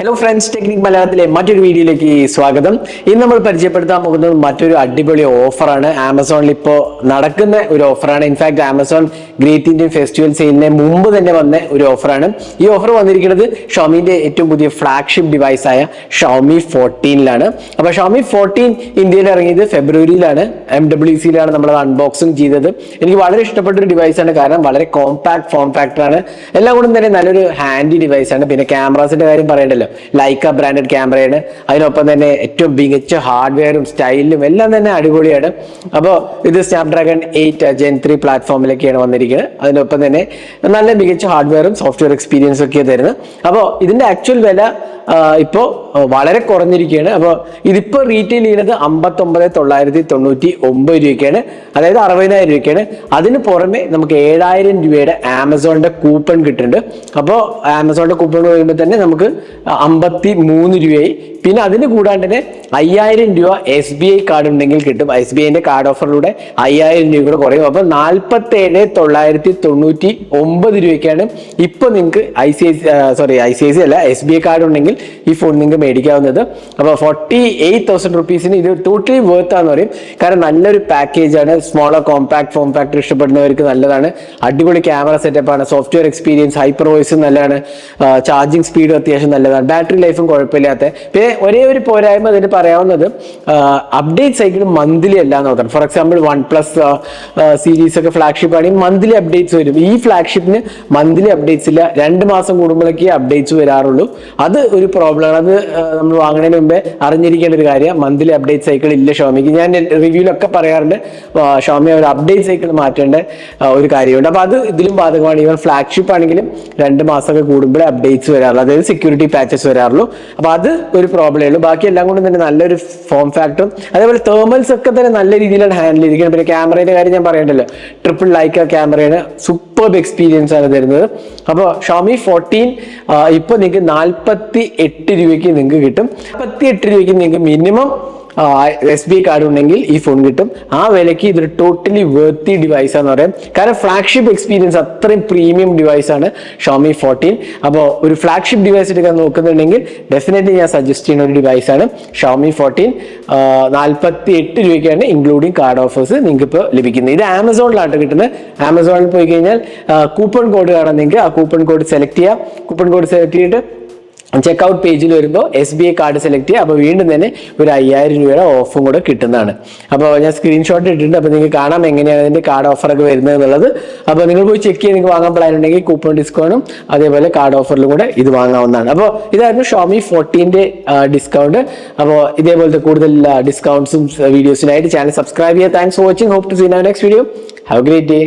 Hello friends technique മലയാളത്തിലെ മറ്റൊരു വീഡിയോയിലേക്ക് സ്വാഗതം. ഇന്ന് നമ്മൾ പരിചയപ്പെടുത്താൻ പോകുന്നത് മറ്റൊരു അടിപൊളി ഓഫറാണ്. ആമസോണിൽ ഇപ്പോൾ നടക്കുന്ന ഒരു ഓഫറാണ്. In fact Amazon great Indian festival സെയിലിന് മുമ്പ് തന്നെ വന്ന ഒരു ഓഫറാണ്. ഈ ഓഫർ വന്നിരിക്കുന്നത് ഷോമിന്റെ ഏറ്റവും പുതിയ ഫ്ലാഗ്ഷിപ്പ് ഡിവൈസ് ആയ ഷോമി ഫോർട്ടീനിലാണ് അപ്പോൾ ഷോമി ഫോർട്ടീൻ ഇന്ത്യയിൽ ഇറങ്ങിയത് ഫെബ്രുവരിയിലാണ്. എം ഡബ്ല്യു സിയിലാണ് നമ്മൾ അൺബോക്സിങ് ചെയ്തത്. എനിക്ക് വളരെ ഇഷ്ടപ്പെട്ട ഒരു ഡിവൈസാണ് കാരണം വളരെ കോമ്പാക്ട് ഫോം ഫാക്ടറാണ് എല്ലാം കൊണ്ടും തന്നെ നല്ലൊരു ഹാൻഡി ഡിവൈസാണ് പിന്നെ ക്യാമറാസിന്റെ കാര്യം പറയണ്ടല്ലോ. ലൈക്ക ബ്രാൻഡഡ് ക്യാമറയാണ് അതിനൊപ്പം തന്നെ ഏറ്റവും മികച്ച ഹാർഡ്വെയറും സ്റ്റൈലും എല്ലാം തന്നെ അടിപൊളിയാണ്. അപ്പോൾ ഇത് സ്നാപ്ഡ്രാഗൺ എയ്റ്റ് ജെൻ ത്രീ പ്ലാറ്റ്ഫോമിലേക്കാണ് വന്നിരിക്കുന്നത്. അതിനൊപ്പം തന്നെ നല്ല മികച്ച ഹാർഡ്വെയറും സോഫ്റ്റ്വെയർ എക്സ്പീരിയൻസും ഒക്കെ തരുന്നത് അപ്പോൾ ഇതിന്റെ ആക്ച്വൽ വില ഇപ്പോൾ വളരെ കുറഞ്ഞിരിക്കുകയാണ്. അപ്പോൾ ഇതിപ്പോൾ റീറ്റെയിൽ ചെയ്യുന്നത് അമ്പത്തൊമ്പത് തൊള്ളായിരത്തി തൊണ്ണൂറ്റി ഒമ്പത് രൂപയ്ക്കാണ്. അതായത് അറുപതിനായിരം രൂപയ്ക്കാണ്. അതിന് പുറമെ നമുക്ക് ഏഴായിരം രൂപയുടെ ആമസോണിന്റെ കൂപ്പൺ കിട്ടുന്നുണ്ട്. അപ്പോൾ ആമസോണിന്റെ കൂപ്പൺ വരുമ്പോൾ തന്നെ നമുക്ക് അമ്പത്തി മൂന്ന് രൂപയായി പിന്നെ അതിന് കൂടാണ്ട് തന്നെ അയ്യായിരം രൂപ എസ് ബി ഐ കാർഡ് ഉണ്ടെങ്കിൽ കിട്ടും. എസ് ബി ഐന്റെ കാർഡ് ഓഫറിലൂടെ അയ്യായിരം രൂപ കൂടെ കുറയും. അപ്പോൾ നാൽപ്പത്തി ഏഴ് തൊള്ളായിരത്തി തൊണ്ണൂറ്റി ഒമ്പത് രൂപയ്ക്കാണ് ഇപ്പൊ നിങ്ങൾക്ക് I C I sorry I C I C അല്ല എസ് ബി ഐ കാർഡ് ഉണ്ടെങ്കിൽ ഈ ഫോൺ നിങ്ങൾക്ക് മേടിക്കാവുന്നത്. അപ്പോൾ ഫോർട്ടി എയ്റ്റ് തൗസൻഡ് റുപ്പീസിന് ഇത് ടോട്ടലി വേർത്ത് ആണെന്ന് പറയും. കാരണം നല്ലൊരു പാക്കേജ് ആണ്. സ്മോളർ കോമ്പാക്ട് ഫോം ഫാക്ടർ ഇഷ്ടപ്പെടുന്നവർക്ക് നല്ലതാണ്. അടിപൊളി ക്യാമറ സെറ്റപ്പ് ആണ്. സോഫ്റ്റ്വെയർ എക്സ്പീരിയൻസ് ഹൈപ്പർ വോയിസും നല്ലതാണ്. ചാർജിങ് സ്പീഡും അത്യാവശ്യം നല്ലതാണ്. ബാറ്ററി ലൈഫും കുഴപ്പമില്ലാത്ത. പിന്നെ ഒരേ ഒരു പോരായ്മ ഇതിന് പറയാവുന്നത് അപ്ഡേറ്റ് സൈക്കിൾ മന്ത്ലി അല്ല എന്ന് പറഞ്ഞു for example one plus series ഒക്കെ ഫ്ലാഗ്ഷിപ്പ് ആണെങ്കിൽ മന്ത്ലി അപ്ഡേറ്റ്സ് വരും. ഈ ഫ്ലാഗ്ഷിപ്പിന് മന്ത്ലി അപ്ഡേറ്റ്സ് ഇല്ല. രണ്ട് മാസം കൂടുമ്പോഴേക്ക് അപ്ഡേറ്റ്സ് വരാറുള്ളൂ. അത് ഒരു പ്രോബ്ലമാണ് അത് നമ്മൾ വാങ്ങുന്നതിന് മുമ്പേ അറിഞ്ഞിരിക്കേണ്ട ഒരു കാര്യം. മന്ത്ലി അപ്ഡേറ്റ് സൈക്കിൾ ഇല്ല ഷോമിക്ക്. ഞാൻ റിവ്യൂലൊക്കെ പറയാറുണ്ട്. ഷോമി ഒരു അപ്ഡേറ്റ് സൈക്കിൾ മാറ്റേണ്ട ഒരു കാര്യമുണ്ട്. അപ്പോൾ അത് ഇതിലും ബാധകമാണ്. ഈവൻ ഫ്ലാഗ്ഷിപ്പ് ആണെങ്കിലും രണ്ട് മാസമൊക്കെ കൂടുമ്പോഴേ അപ്ഡേറ്റ്സ് വരാറുള്ളൂ. അതായത് സെക്യൂരിറ്റി പാച്ചസ് വരാറുള്ളൂ. അപ്പോൾ അത് ഒരു പ്രോബ്ലമേ ഉള്ളൂ. ബാക്കി എല്ലാം കൊണ്ടും തന്നെ നല്ലൊരു ഫോം ഫാക്ടറും അതേപോലെ തേർമൽസ് ഒക്കെ തന്നെ നല്ല രീതിയിലാണ് ഹാൻഡിൽ ചെയ്തിരിക്കുന്നത്. പിന്നെ ക്യാമറയുടെ കാര്യം ഞാൻ പറയണ്ടല്ലോ. ട്രിപ്പിൾ ലൈക്ക ക്യാമറയാണ് സൂപ്പർ എക്സ്പീരിയൻസ് ആണ് തരുന്നത്. അപ്പോൾ ഷോമി ഫോർട്ടീൻ ഇപ്പോൾ നിങ്ങൾക്ക് നാൽപ്പത്തി എട്ട് രൂപയ്ക്ക് നിങ്ങൾക്ക് കിട്ടും. നാൽപ്പത്തി എട്ട് രൂപയ്ക്ക് നിങ്ങൾക്ക് മിനിമം എസ് ബി കാർഡ് ഉണ്ടെങ്കിൽ ഈ ഫോൺ കിട്ടും. ആ വിലയ്ക്ക് ഇതൊരു ടോട്ടലി വേർത്തി ഡിവൈസ് ആണെന്ന് പറയാം. കാരണം ഫ്ലാഗ്ഷിപ്പ് എക്സ്പീരിയൻസ് അത്രയും പ്രീമിയം ഡിവൈസ് ആണ് ഷോമി ഫോർട്ടീൻ അപ്പോൾ ഒരു ഫ്ലാഗ്ഷിപ്പ് ഡിവൈസ് എടുക്കാൻ നോക്കുന്നുണ്ടെങ്കിൽ ഡെഫിനറ്റ്ലി ഞാൻ സജസ്റ്റ് ചെയ്യുന്ന ഒരു ഡിവൈസ് ആണ് ഷോമി ഫോർട്ടീൻ നാൽപ്പത്തി എട്ട് രൂപയ്ക്കാണ് ഇൻക്ലൂഡിങ് കാർഡ് ഓഫേഴ്സ് നിങ്ങൾക്ക് ഇപ്പോൾ ലഭിക്കുന്നത്. ഇത് ആമസോണിലാണ് കിട്ടുന്നത്. ആമസോണിൽ പോയി കഴിഞ്ഞാൽ കൂപ്പൺ കോഡ് കാണാൻ നിങ്ങൾക്ക്. ആ കൂപ്പൺ കോഡ് സെലക്ട് ചെയ്യാം. കൂപ്പൺ കോഡ് സെലക്ട് ചെയ്തിട്ട് ചെക്ക്ഔട്ട് പേജിൽ വരുമ്പോൾ S B I card select ചെയ്യുക. അപ്പോൾ വീണ്ടും തന്നെ ഒരു അയ്യായിരം രൂപയുടെ ഓഫും കൂടെ കിട്ടുന്നതാണ്. അപ്പോൾ ഞാൻ സ്ക്രീൻഷോട്ട് ഇട്ടിട്ടുണ്ട്. അപ്പോൾ നിങ്ങൾക്ക് കാണാം എങ്ങനെയാണ് അതിന്റെ കാർഡ് ഓഫറൊക്കെ വരുന്നത് എന്നുള്ളത്. അപ്പോൾ നിങ്ങൾ പോയി ചെക്ക് ചെയ്ത് നിങ്ങൾക്ക് വാങ്ങാൻ പ്ലാൻ ഉണ്ടെങ്കിൽ കൂപ്പൺ ഡിസ്കൗണ്ടും അതേപോലെ കാർഡ് ഓഫറിലും കൂടെ ഇത് വാങ്ങാവുന്നതാണ്. അപ്പോൾ ഇതായിരുന്നു ഷോമി ഫോർട്ടീന്റെ ഡിസ്കൗണ്ട് അപ്പോൾ ഇതേപോലത്തെ കൂടുതൽ ഡിസ്കൗണ്ട്സും വീഡിയോസിനായിട്ട് ചാനൽ സബ്സ്ക്രൈബ് ചെയ്യുക. Thanks for watching hope to see next video have great day